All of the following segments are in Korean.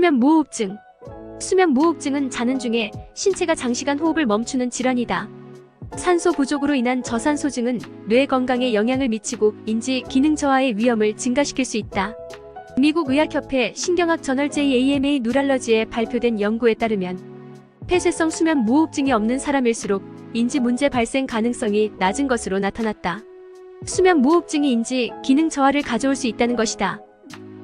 수면 무호흡증. 수면 무호흡증은 자는 중에 신체가 장시간 호흡을 멈추는 질환이다. 산소 부족으로 인한 저산소증은 뇌 건강에 영향을 미치고 인지 기능 저하의 위험을 증가시킬 수 있다. 미국 의학협회 신경학 저널 JAMA 누랄러지에 발표된 연구에 따르면 폐쇄성 수면 무호흡증이 없는 사람일수록 인지 문제 발생 가능성이 낮은 것으로 나타났다. 수면 무호흡증이 인지 기능 저하를 가져올 수 있다는 것이다.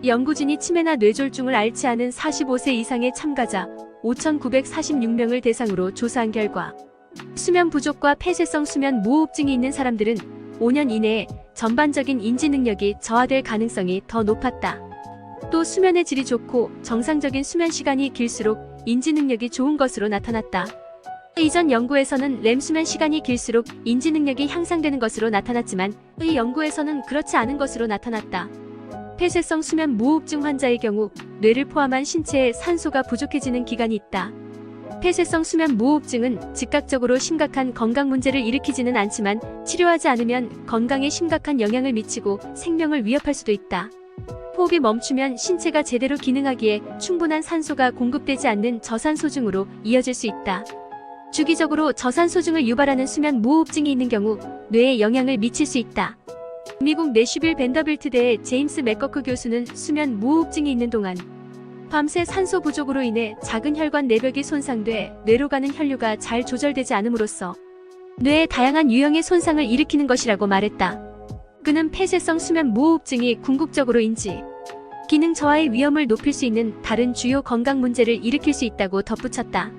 연구진이 치매나 뇌졸중을 앓지 않은 45세 이상의 참가자 5,946명을 대상으로 조사한 결과 수면 부족과 폐쇄성 수면 무호흡증이 있는 사람들은 5년 이내에 전반적인 인지 능력이 저하될 가능성이 더 높았다. 또 수면의 질이 좋고 정상적인 수면 시간이 길수록 인지 능력이 좋은 것으로 나타났다. 이전 연구에서는 렘 수면 시간이 길수록 인지 능력이 향상되는 것으로 나타났지만 이 연구에서는 그렇지 않은 것으로 나타났다. 폐쇄성 수면 무호흡증 환자의 경우 뇌를 포함한 신체에 산소가 부족해지는 기간이 있다. 폐쇄성 수면 무호흡증은 즉각적으로 심각한 건강 문제를 일으키지는 않지만 치료하지 않으면 건강에 심각한 영향을 미치고 생명을 위협할 수도 있다. 호흡이 멈추면 신체가 제대로 기능하기에 충분한 산소가 공급되지 않는 저산소증으로 이어질 수 있다. 주기적으로 저산소증을 유발하는 수면 무호흡증이 있는 경우 뇌에 영향을 미칠 수 있다. 미국 내슈빌 벤더빌트대의 제임스 맥거크 교수는 수면 무호흡증이 있는 동안 밤새 산소 부족으로 인해 작은 혈관 내벽이 손상돼 뇌로 가는 혈류가 잘 조절되지 않음으로써 뇌에 다양한 유형의 손상을 일으키는 것이라고 말했다. 그는 폐쇄성 수면 무호흡증이 궁극적으로 인지 기능 저하의 위험을 높일 수 있는 다른 주요 건강 문제를 일으킬 수 있다고 덧붙였다.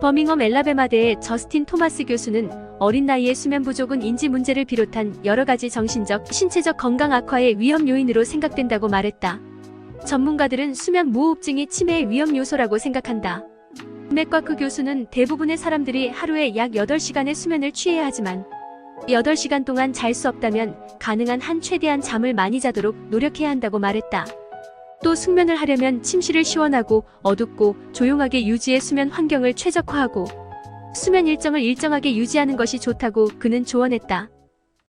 버밍엄 엘라베마대의 저스틴 토마스 교수는 어린 나이의 수면 부족은 인지 문제를 비롯한 여러 가지 정신적, 신체적 건강 악화의 위험 요인으로 생각된다고 말했다. 전문가들은 수면 무호흡증이 치매의 위험 요소라고 생각한다. 맥과크 교수는 대부분의 사람들이 하루에 약 8시간의 수면을 취해야 하지만 8시간 동안 잘 수 없다면 가능한 한 최대한 잠을 많이 자도록 노력해야 한다고 말했다. 또 숙면을 하려면 침실을 시원하고 어둡고 조용하게 유지해 수면 환경을 최적화하고 수면 일정을 일정하게 유지하는 것이 좋다고 그는 조언했다.